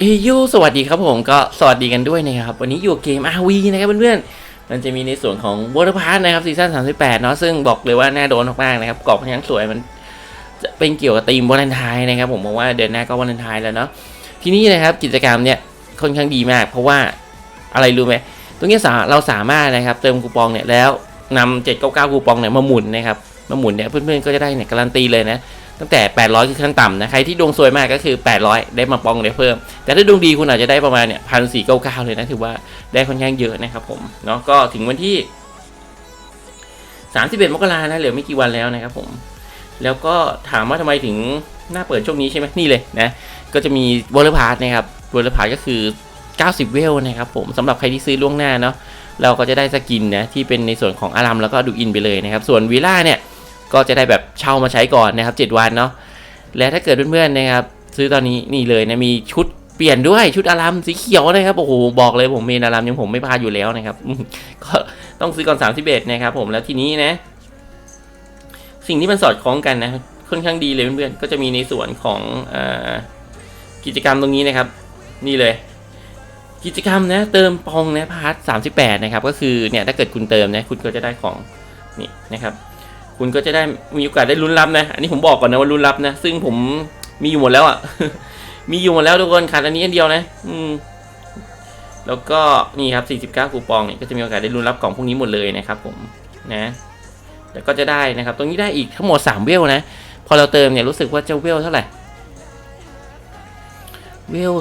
เอยโยสวัสดีครับผมก็สวัสดีกันด้วยนะครับ วันนี้อยู่เกม RV นะครับเพื่อนๆมันจะมีในส่วนของ Water Park นะครับซีซั่น38 เนาะซึ่งบอกเลยว่าน่าโดนมากๆนะครับกรอบทั้งสวยมันจะเป็นเกี่ยวกับธีมวาเลนไทน์นะครับผมมองว่าเดือนหน้าก็วาเลนไทน์แล้วเนาะทีนี้นะครับกิจกรรมเนี่ยค่อนข้างดีมาก เพราะว่าอะไรรู้ไหมตรงนี้เราสามารถนะครับเติมคูปองเนี่ยแล้วนำ799คูปองเนี่ยมาหมุนนะครับมาหมุนเนี่ยเพื่อนๆก็จะได้เนี่ยการันตีเลยนะ ตั้งแต่ 800 คือขั้นต่ำนะ ใครที่ดวงซวยมากก็คือ 800 ได้มาปองได้เพิ่ม แต่ถ้าดวงดีคุณอาจจะได้ประมาณเนี่ยพันสี่เก้าเก้าเลยนะ ถือว่าได้ค่อนข้างเยอะนะครับผม เนาะก็ถึงวันที่ 31 มกรานะ เหลือไม่กี่วันแล้วนะครับผม แล้วก็ถามว่าทำไมถึงหน้าเปิดช่วงนี้ใช่ไหมนี่เลยนะ ก็จะมีวอลเลย์พาร์ทนะครับวอลเลย์พาร์ทก็คือ 90 เวลนะครับผมสำหรับใครที่ซื้อล่วงหน้าเนาะ เราก็จะได้สกินนะที่เป็นในส่วนของอารัมแล้วก็ดูอินไปเลยนะครับ ส่วนวีล่าเนี่ย ก็จะได้แบบเช่ามาใช้ก่อนนะครับ 7 วันเนาะและถ้าเกิดเพื่อนๆนะครับ ซื้อตอนนี้นี่เลยนะมีชุดเปลี่ยนด้วยชุดอารามสีเขียวนะครับโอ้โหบอกเลยผมเมนอารามยังผมไม่พาอยู่แล้วนะครับก็ต้องซื้อก่อน31นะครับ ผมแล้วทีนี้นะ สิ่งที่มันสอดคล้องกันนะค่อนข้างดีเลยเพื่อนๆก็จะมีในส่วนของอกิจกรรมตรงนี้นะครับ นี่เลย กิจกรรมนะเติมปองนะพาร์ท38นะครับ ก็คือเนี่ยถ้าเกิดคุณเติมนะคุณก็จะได้ของนี่นะครับ คุณก็จะได้มีโอกาสได้ลุ้นรับนะ อันนี้ผมบอกก่อนนะว่าลุ้นรับนะ ซึ่งผมมีอยู่หมดแล้วอะ่ะ มีอยู่หมดแล้วทุกคนขาดอันนี้อันเดียวนะ อืม แล้วก็นี่ครับ 49 คูปองเนี่ยก็จะมีโอกาสได้ลุ้นรับกล่องพวกนี้หมดเลยนะครับผมนะแล้วก็จะได้นะครับ ตรงนี้ได้อีกทั้งหมด 3 เวลนะ พอเราเติมเนี่ยรู้สึกว่าจะเวลเท่าไหร่ เวล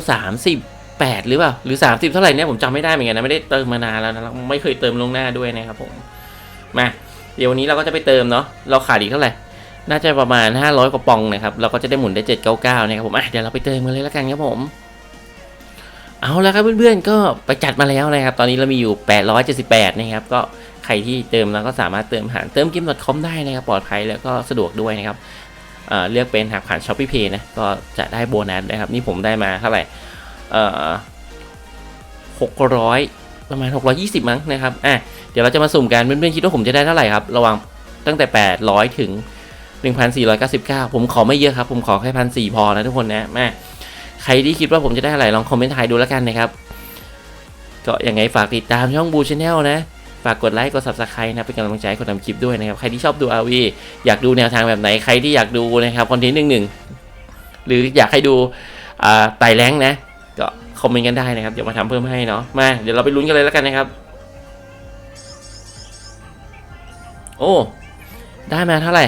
38หรือเปล่า หรือ 30 เท่าไหร่เนี่ยผมจำไม่ได้เหมือนกันนะ ไม่ได้เติมมานานแล้วนะ ไม่เคยเติมลวงหน้าด้วยนะครับผม มา เดี๋ยววันนี้เราก็จะไปเติมเนาะเราขาดอีกเท่าไหร่น่าจะประมาณ 500 กว่าปองนะครับเราก็จะได้หมุนได้ 799นะครับผมอะเดี๋ยวเราไปเติมกันเลยแล้วกันครับผมเอาละครับเพื่อนๆก็ไปจัดมาแล้วนะครับ ตอนนี้เรามีอยู่ 878 นะครับ ก็ใครที่เติมเราก็สามารถเติมผ่านเติมกิม .com ได้นะครับ ปลอดภัยแล้วก็สะดวกด้วยนะครับเเลือกเป็นหากผ่าน Shopee Pay นะ ก็จะได้โบนัสนะครับ นี่ผมได้มาเท่าไหร่เอ่อ600 ประมาณ 620 มั้งนะครับ อะ เดี๋ยวเราจะมาสุ่มกัน เพื่อนๆคิดว่าผมจะได้เท่าไหร่ครับ ระหว่างตั้งแต่ 800 ถึง 1,499 ผมขอไม่เยอะครับ ผมขอแค่พันสี่พอนะทุกคนนะแม่ใครที่คิดว่าผมจะได้เท่าไหร่ลองคอมเมนต์ทายดูแล้วกันนะครับ ก็ยังไงฝากติดตามช่องบูชแนลนะ ฝากกดไลค์ กด subscribe นะ เป็นกำลังใจให้คนทำคลิปด้วยนะครับ ใครที่ชอบดู RV อยากดูแนวทางแบบไหน ใครที่อยากดูนะครับคอนเทนต์หนึ่งหนึ่งหรืออยากให้ดูไต่แรงนะ คอมเมนต์กันได้นะครับ เดี๋ยวมาทำเพิ่มให้เนาะมาเดี๋ยวเราไปลุ้นกันเลยแล้วกันนะครับ โอ้ได้มาเท่าไหร่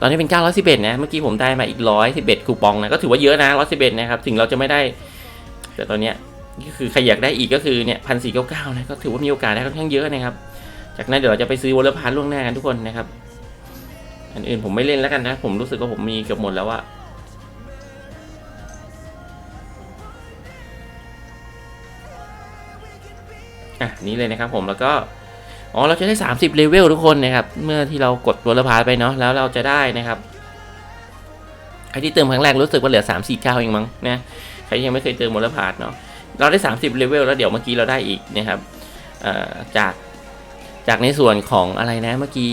ตอนนี้เป็น 911 นะ เมื่อกี้ผมได้มาอีก 111 คูปองนะ ก็ถือว่าเยอะนะ 111 นะครับ ถึงเราจะไม่ได้ แต่ตอนเนี้ยก็คือใครอยากได้อีกก็คือเนี่ยพันสี่เก้าเก้านะ ก็ถือว่ามีโอกาสได้ค่อนข้างเยอะนะครับ จากนั้นเดี๋ยวเราจะไปซื้อวอลเลย์พาร์ล่วงหน้ากันทุกคนนะครับ อันอื่นผมไม่เล่นแล้วกันนะ ผมรู้สึกว่าผมมีเกือบหมดแล้วอะ อะนี่เลยนะครับผมแล้วก็อ๋อเราจะได้ 30เลเวลทุกคนนะครับ เมื่อที่เรากดตัวละพารไปเนาะแล้วเราจะได้นะครับใครที่เติมครั้งแรกรู้สึกว่าเหลือ 3 4 9เองมั้งนะใครที่ยังไม่เคยเติมมอลพารเนาะเราได้ 30เลเวลแล้วเดี๋ยวเมื่อกี้เราได้อีกนะครับจากจากในส่วนของอะไรนะเมื่อกี้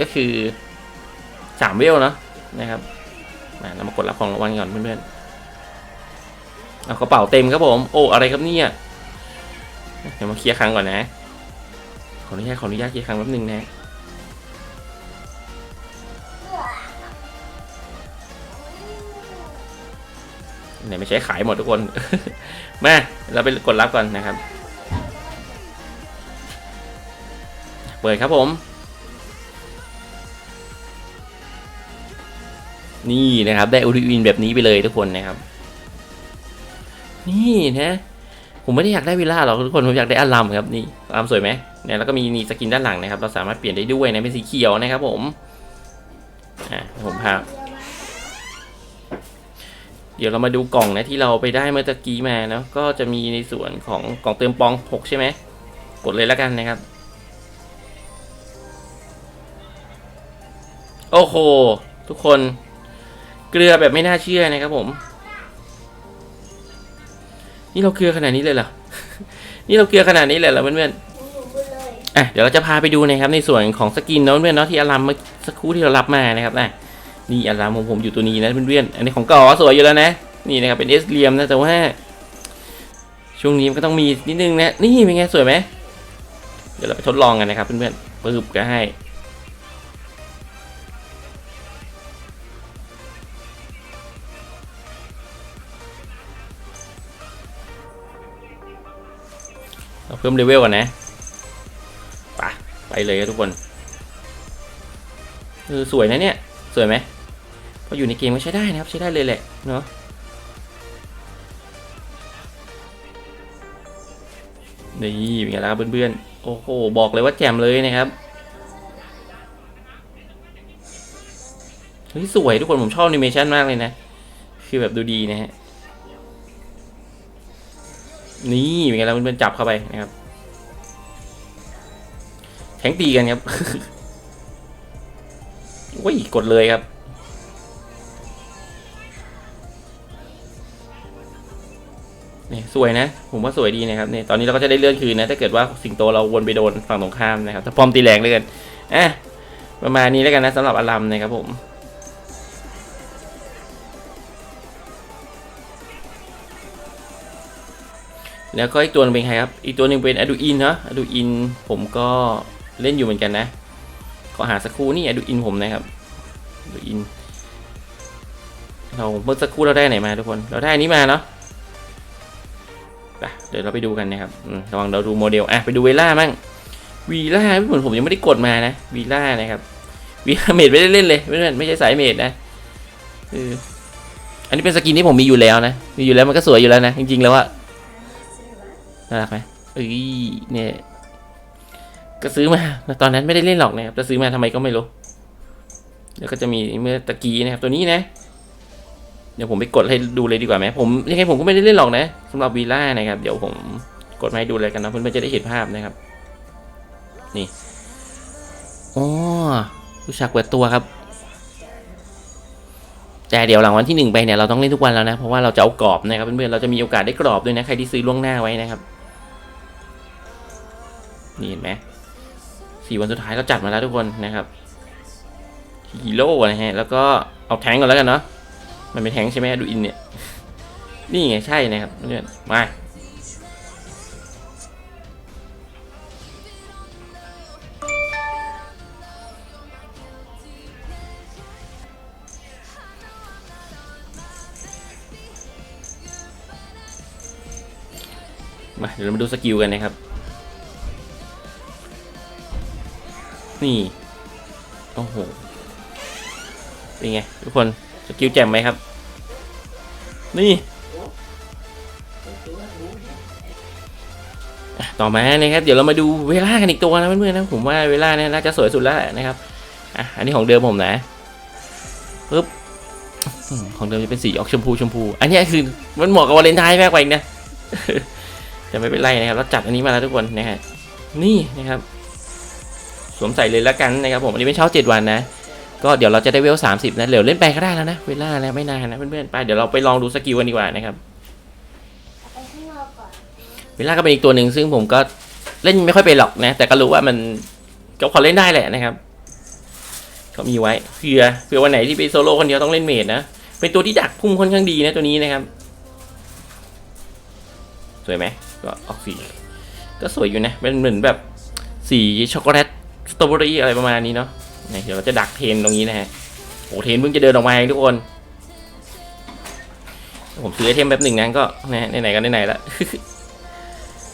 ก็คือ3เวลเนาะนะครับมาเรามากดรับของรางวัลก่อนเพื่อนๆเอากระเป๋าเต็มครับผมโอ้อะไรครับเนี่ย เดี๋ยวมาเคลียร์ครั้งก่อนนะ ขออนุญาตขออนุญาตเคลียร์ครั้งแป๊บนึงนะไหนไม่ใช้ขายหมดทุกคน มา เราไปกดรับก่อนนะครับ เปิดครับผม นี่นะครับ ได้อูริวินแบบนี้ไปเลยทุกคนนะครับ นี่นะ ผมไม่ได้อยากได้วิลล่าหรอกทุกคนผมอยากได้อารัมครับนี่อารัมสวยไหมเนี่ยแล้วก็มีนี่สกินด้านหลังนะครับเราสามารถเปลี่ยนได้ด้วยนะเป็นสีเขียวนะครับผมอะผมพาเดี๋ยวเรามาดูกล่องนะที่เราไปได้เมื่อตะกี้มาเนาะก็จะมีในส่วนของกล่องเติมปอง 6 ใช่ไหมกดเลยแล้วกันนะครับ โอ้โห ทุกคน เกลือแบบไม่น่าเชื่อนะครับผม นี่เราเกลือขนาดนี้เลยเหรอ นี่เราเกลือขนาดนี้เลยเหรอเพื่อนๆอะเดี๋ยวเราจะพาไปดูนะครับในส่วนของสกินเนาะเพื่อนๆเนาะที่อารัมเมื่อสักครู่ที่เรารับมานะครับอะนี่อารัมของผมอยู่ตัวนี้นะเพื่อนๆอันนี้ของเก่าสวยอยู่แล้วนะ นี่นะครับเป็นเอสเลียมนะแต่ว่า ช่วงนี้มันก็ต้องมีนิดนึงนะ นี่เป็นไงสวยไหมเดี๋ยวเราไปทดลองกันนะครับเพื่อนๆปึ๊บก็ให้ เพิ่มเลเวลก่อนนะไปไปเลยครับทุกคนเออสวยนะเนี่ย สวยไหมพออยู่ในเกมก็ใช้ได้นะครับ ใช้ได้เลยแหละเนาะนี่เป็นไงล่ะเพื่อนๆ โอ้โห บอกเลยว่าแจ่มเลยนะครับ เฮ้ย สวยทุกคนผมชอบแอนิเมชันมากเลยนะ คือแบบดูดีนะฮะ นี่เป็นไงล่ะเพื่อนจับเข้าไปนะครับแข็งตีกันครับโอ้ยกดเลยครับ นี่สวยนะ ผมว่าสวยดีนะครับเนี่ยตอนนี้เราก็จะได้เลื่อนคืนนะ ถ้าเกิดว่าสิงโตเราวนไปโดนฝั่งตรงข้ามนะครับ ถ้าพร้อมตีแรงเลยกันอะประมาณนี้แล้วกันนะสำหรับอลัมนะครับผม แล้วก็อีกตัวนึงเป็นใครครับ อีกตัวหนึ่งเป็นอดูอินเนาะอดูอินผมก็เล่นอยู่เหมือนกันนะขอหาสักครู่นี่อดูอินผมนะครับอดูอิน เราเมื่อสักครู่เราได้ไหนมาทุกคน เราได้อันนี้มาเนาะไปเดี๋ยวเราไปดูกันนะครับระวังเราดูโมเดล อะ ไปดูเวล่ามั่งวีล่าเหมือนผมยังไม่ได้กดมานะวีล่านะครับวีล่าเมดไม่ได้เล่นเลย ไม่ไม่ใช่สายเมดนะอออันนี้เป็นสกินที่ผมมีอยู่แล้วนะ มีอยู่แล้วมันก็สวยอยู่แล้วนะ จริงๆแล้วอะ น่ารักไหมเอ้ยเนี่ยก็ซื้อมา ตอนนั้นไม่ได้เล่นหรอกนะครับจะซื้อมาทำไมก็ไม่รู้ แล้วก็จะมีเมื่อตะกี้นะครับตัวนี้นะ เดี๋ยวผมไปกดให้ดูเลยดีกว่าไหมผมยังไงผมก็ไม่ได้เล่นหรอกนะสำหรับวีล่านะครับ เดี๋ยวผมกดมาให้ดูเลยกันนะเพื่อนๆจะได้เห็นภาพนะครับ นี่อ๋อรู้จักเปิดตัวครับ แต่เดี๋ยวหลังวันที่หนึ่งไปเนี่ยเราต้องเล่นทุกวันแล้วนะ เพราะว่าเราจะเอากรอบนะครับเพื่อนๆเราจะมีโอกาสได้กรอบด้วยนะใครที่ซื้อล่วงหน้าไว้นะครับ นี่เห็นไหมสี่วันสุดท้ายเราจัดมาแล้วทุกคนนะครับฮีโร่นะฮะ แล้วก็เอาแทงก่อนแล้วกันเนาะมันเป็นแทงใช่ไหมดูอินเนี่ย นี่ไงใช่นะครับเพื่อนมามาเดี๋ยวเรามาดูสกิลกันนะครับ นี่ โอ้โห เป็นไง ทุกคน สกิลแจ่มไหมครับ นี่ ต่อมานะครับ เดี๋ยวเรามาดูเวลากันอีกตัวนะเพื่อนๆนะ ผมว่าเวลาเนี่ยน่าจะสวยสุดแล้วแหละนะครับ อะ อันนี้ของเดิมผมนะปึ๊บของเดิมจะเป็นสีออกชมพูชมพู อันนี้คือมันเหมาะกับวาเลนไทน์มากกว่าอีกนะแต่ไม่เป็นไรนะครับเราจัดอันนี้มาแล้วทุกคนนะฮะนี่นะครับ สวมใส่เลยแล้วกันนะครับผมอันนี้เป็นเช้าเจ็ดวันนะ ก็เดี๋ยวเราจะได้เวลสามสิบนะเดี๋ยวเล่นไปก็ได้แล้วนะ เวลาแล้วไม่นานนะเพื่อนๆไปเดี๋ยวเราไปลองดูสกิลกันดีกว่านะครับไปข้างนอกก่อนเวลาก็เป็นอีกตัวหนึ่งซึ่งผมก็เล่นไม่ค่อยเป็นหรอกนะ แต่ก็รู้ว่ามันก็พอเล่นได้แหละนะครับก็มีไว้เผื่อเผื่อวันไหนที่ไปโซโล่คนเดียวต้องเล่นเมดนะเป็นตัวที่ดักพุ่งค่อนข้างดีนะตัวนี้นะครับ สวยไหมก็ออกสีก็สวยอยู่นะเป็นเหมือนแบบสีช็อกโกแลต สตรอเบอรี่อะไรประมาณนี้เนาะเดี๋ยวเราจะดักเทนตรงนี้นะฮะโอ้เทนเพิ่งจะเดินออกมาเองทุกคน ผมซื้อไอเทมแป๊บหนึ่งนะก็นะไหนๆก็ไหนๆละ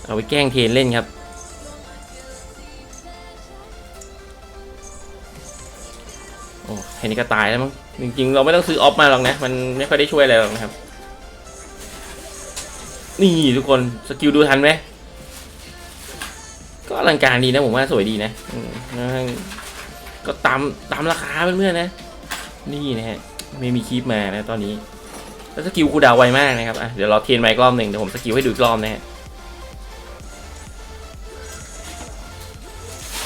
เอาไปแกล้งเทนเล่นครับโอ้แค่นี้ก็ตายแล้วมั้งจริงๆ เราไม่ต้องซื้อออฟมาหรอกนะ มันไม่ค่อยได้ช่วยอะไรหรอกนะครับ นี่ทุกคนสกิลดูทันไหม ก็อลังการดีนะผมว่าสวยดีนะก็ตามตามราคาเพื่อนๆนะ นี่นะฮะไม่มีคลิปมานะตอนนี้ แล้วสกิลคูดาวไวมากนะครับอะเดี๋ยวเราเทรนไมค์รอบหนึ่งเดี๋ยวผมสกิลให้ดูอีกรอบนะฮะ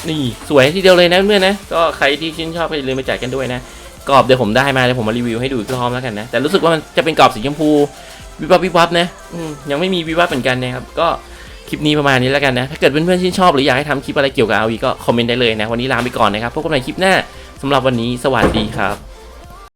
นี่สวยทีเดียวเลยนะเพื่อนๆนะก็ใครที่ชื่นชอบก็อย่าลืมไปจัดกันด้วยนะกรอบเดี๋ยวผมได้มาเดี๋ยวผมมารีวิวให้ดูอีกรอบแล้วกันนะแต่รู้สึกว่ามันจะเป็นกรอบสีชมพูวิบวับวิบวับนะยังไม่มีวิบวับเหมือนกันนะครับก็ คลิปนี้ประมาณนี้แล้วกันนะ ถ้าเกิดเพื่อนๆชื่นชอบหรืออยากให้ทำคลิปอะไรเกี่ยวกับ RV ก็คอมเมนต์ได้เลยนะ วันนี้ลาไปก่อนนะครับ พบกันใหม่คลิปหน้าสำหรับวันนี้สวัสดีครับ